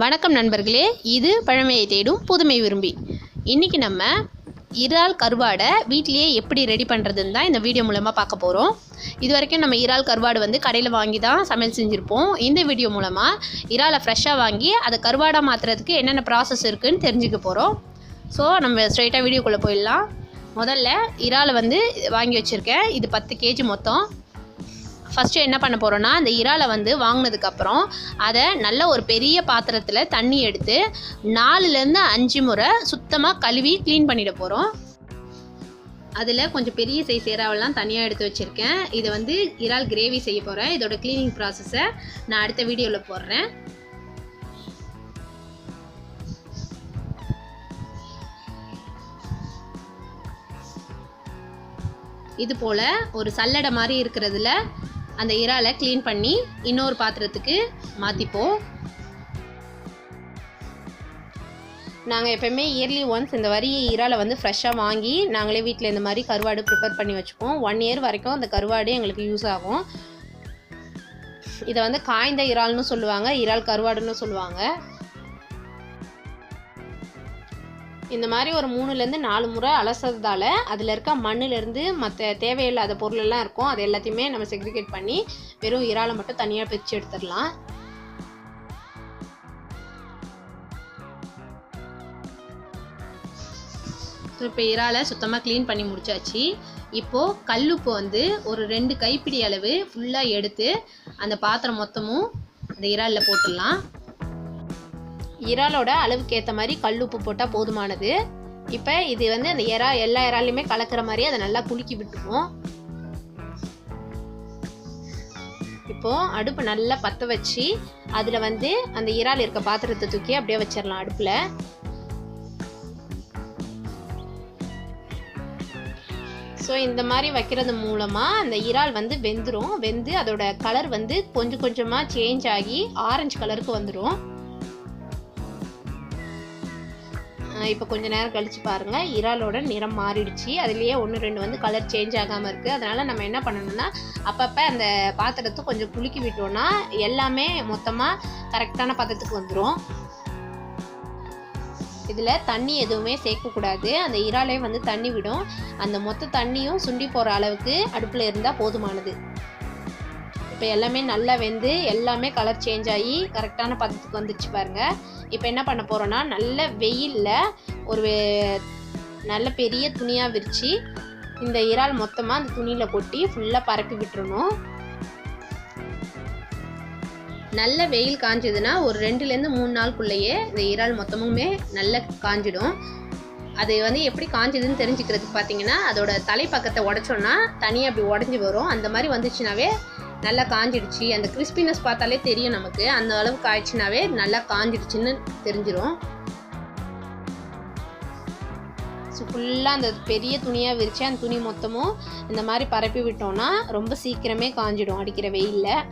வணக்கம் நண்பர்களே இது பழமையை தேடும் புதுமை விரும்பி. இன்றைக்கி நம்ம இறால் கருவாடை வீட்டிலேயே எப்படி ரெடி பண்ணுறதுன்னு தான் இந்த வீடியோ மூலமாக பார்க்க போகிறோம் இது வரைக்கும் நம்ம இறால் கருவாடு வந்து கடையில் வாங்கி தான் சமையல் செஞ்சுருப்போம். இந்த வீடியோ மூலமாக இறாலை ஃப்ரெஷ்ஷாக வாங்கி அதை கருவாடாக மாற்றுறதுக்கு என்னென்ன ப்ராசஸ் இருக்குதுன்னு தெரிஞ்சுக்க போகிறோம் ஸோ நம்ம ஸ்ட்ரைட்டாக வீடியோக்குள்ளே போயிடலாம். முதல்ல இறாலை வந்து வாங்கி வச்சுருக்கேன். இது பத்து கேஜி மொத்தம். ஃபஸ்ட்டு என்ன பண்ண போகிறோன்னா அந்த இறாலை வந்து வாங்கினதுக்கப்புறம் அதை நல்ல ஒரு பெரிய பாத்திரத்தில் தண்ணி எடுத்து நாலுலேருந்து அஞ்சு முறை சுத்தமாக கழுவி க்ளீன் பண்ணிட போகிறோம் அதில் கொஞ்சம் பெரிய சைஸ் இறாவெல்லாம் தனியாக எடுத்து வச்சுருக்கேன். இதை வந்து இறால் கிரேவி செய்ய போகிறேன் இதோட க்ளீனிங் ப்ராசஸை நான் அடுத்த வீடியோவில் போடுறேன். இது போல் ஒரு சல்லடை மாதிரி இருக்கிறதுல அந்த இறாலை க்ளீன் பண்ணி இன்னொரு பாத்திரத்துக்கு மாற்றிப்போம் நாங்கள் எப்போயுமே இயர்லி ஒன்ஸ் இந்த வரி இறாலை வந்து ஃப்ரெஷ்ஷாக வாங்கி நாங்களே வீட்டில் இந்த மாதிரி கருவாடு ப்ரிப்பேர் பண்ணி வச்சுப்போம். ஒன் இயர் வரைக்கும் அந்த கருவாடு எங்களுக்கு யூஸ் ஆகும். இதை வந்து காய்ந்த இறால்னு சொல்லுவாங்க இறால் கருவாடுன்னு சொல்லுவாங்க. இந்த மாதிரி ஒரு மூணுலேருந்து நாலு முறை அலசறதால அதில் இருக்க மண்ணிலேருந்து மற்ற தேவையில்லாத பொருளெல்லாம் இருக்கும். அது எல்லாத்தையுமே நம்ம செக்ரிகேட் பண்ணி வெறும் இறாலை மட்டும் தனியாக பிரித்து எடுத்துடலாம். ஸோ இப்போ இறாலை சுத்தமாக க்ளீன் பண்ணி முடிச்சாச்சு. இப்போது கல்லுப்பு வந்து ஒரு ரெண்டு கைப்பிடி அளவு ஃபுல்லாக எடுத்து அந்த பாத்திரம் மொத்தமும் அந்த இறாலில் போட்டுடலாம். இறாலோட அளவுக்கு ஏற்ற மாதிரி கல் உப்பு போட்டால் போதுமானது. இப்போ இது வந்து அந்த இறா எல்லா இறாலையுமே கலக்கிற மாதிரி அதை நல்லா குலுக்கி விட்டுருவோம். இப்போ அடுப்பு நல்லா பற்ற வச்சு அதில் வந்து அந்த இறால் இருக்க பாத்திரத்தை தூக்கி அப்படியே வச்சிடலாம் அடுப்பில். ஸோ இந்த மாதிரி வைக்கிறது மூலமாக அந்த இறால் வந்து வெந்துடும் வெந்து அதோட கலர் வந்து கொஞ்சம் கொஞ்சமாக சேஞ்ச் ஆகி ஆரஞ்சு கலருக்கு வந்துடும் இப்போ கொஞ்ச நேரம் கழித்து பாருங்கள் இறாலோட நிறம் மாறிடுச்சு. அதுலேயே ஒன்று ரெண்டு வந்து கலர் சேஞ்ச் ஆகாமல் இருக்குது அதனால் நம்ம என்ன பண்ணணும்னா அப்பப்போ அந்த பாத்திரத்தை கொஞ்சம் குலுக்கி விட்டோம்னா எல்லாமே மொத்தமாக கரெக்டான பதத்துக்கு வந்துடும் இதில் தண்ணி எதுவுமே சேர்க்கக்கூடாது அந்த இறாலே வந்து தண்ணி விடும். அந்த மொத்த தண்ணியும் சுண்டி போகிற அளவுக்கு அடுப்பில் இருந்தால் போதுமானது. இப்போ எல்லாமே நல்லா வெந்து எல்லாமே கலர் சேஞ்ச் ஆகி கரெக்டான பதத்துக்கு வந்துச்சு பாருங்கள் இப்போ என்ன பண்ண போகிறோன்னா நல்ல வெயிலில் ஒரு நல்ல பெரிய துணியாக விரித்து இந்த இறால் மொத்தமாக அந்த துணியில் கொட்டி ஃபுல்லாக பரப்பி விட்டுறணும். நல்ல வெயில் காஞ்சதுன்னா ஒரு ரெண்டுலேருந்து மூணு நாளுக்குள்ளேயே இந்த இறால் மொத்தமுமே நல்லா காஞ்சிடும். அது வந்து எப்படி காஞ்சதுன்னு தெரிஞ்சுக்கிறதுக்கு பார்த்தீங்கன்னா அதோட தலைப்பக்கத்தை உடச்சோன்னா தனியாக அப்படி உடஞ்சி வரும். அந்த மாதிரி வந்துச்சுனாவே நல்லா காஞ்சிடுச்சு. அந்த கிறிஸ்பினஸ் பார்த்தாலே தெரியும் நமக்கு. அந்த அளவுக்கு ஆயிடுச்சுனாவே நல்லா காஞ்சிடுச்சுன்னு தெரிஞ்சிடும் ஸோ ஃபுல்லாக அந்த பெரிய துணியாக விரித்து அந்த துணி மொத்தமும் இந்த மாதிரி பரப்பி விட்டோம்னா ரொம்ப சீக்கிரமே காஞ்சிடும். அடிக்கிற வெயிலில்.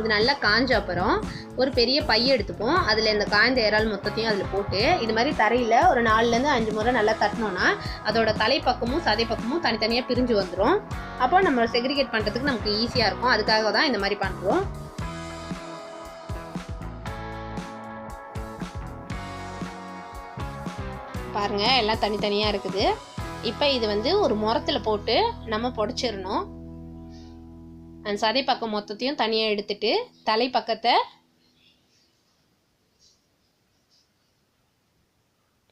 இது நல்லா காஞ்ச அப்புறம் ஒரு பெரிய பைய எடுத்துப்போம். அதில் இந்த காய்ந்த இறால் மொத்தத்தையும் அதில் போட்டு இது மாதிரி தரையில் ஒரு நாலுலேருந்து அஞ்சு முறை நல்லா தட்டினோன்னா அதோட தலைப்பக்கமும் சதை பக்கமும் தனித்தனியாக பிரிஞ்சு வந்துடும் அப்போ நம்ம செக்ரிகேட் பண்ணுறதுக்கு நமக்கு ஈஸியாக இருக்கும். அதுக்காக தான் இந்த மாதிரி பண்ணுறோம் பாருங்கள் எல்லாம் தனித்தனியாக இருக்குது. இப்போ இது வந்து ஒரு முரத்தில் போட்டு நம்ம புடச்சிடணும். அந்த சதை பக்கம் மொத்தத்தையும் தனியாக எடுத்துட்டு தலை பக்கத்தை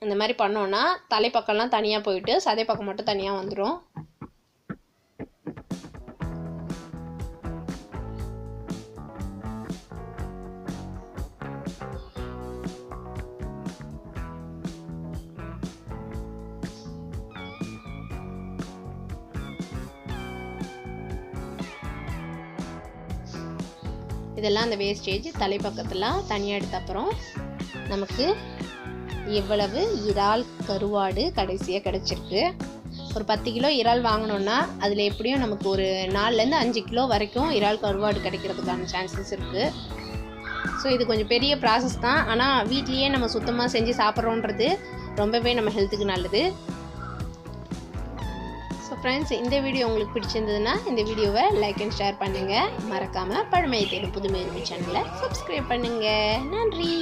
இந்த மாதிரி பண்ணோன்னா தலைப்பக்கம்லாம் தனியாக போயிட்டு சதை பக்கம் மட்டும் தனியாக வந்துடும் இதெல்லாம் அந்த வேஸ்டேஜ் தலைப்பக்கத்தில் தனியாக எடுத்த அப்புறம் நமக்கு எவ்வளவு இறால் கருவாடு கடைசியாக கிடச்சிருக்கு. ஒரு பத்து கிலோ இறால் வாங்கினோன்னா அதில் எப்படியும் நமக்கு ஒரு நாலுலேருந்து அஞ்சு கிலோ வரைக்கும் இறால் கருவாடு கிடைக்கிறதுக்கான சான்சஸ் இருக்குது ஸோ இது கொஞ்சம் பெரிய ப்ராசஸ் தான். ஆனால் வீட்லேயே நம்ம சுத்தமாக செஞ்சு சாப்பிட்றோன்றது ரொம்பவே நம்ம ஹெல்த்துக்கு நல்லது. ஃப்ரெண்ட்ஸ் இந்த வீடியோ உங்களுக்கு பிடிச்சிருந்ததுன்னா இந்த வீடியோவை லைக் அண்ட் ஷேர் பண்ணுங்கள் மறக்காமல் பழமையை தேடும் புதுமை சேனலை சப்ஸ்கிரைப் பண்ணுங்கள் நன்றி.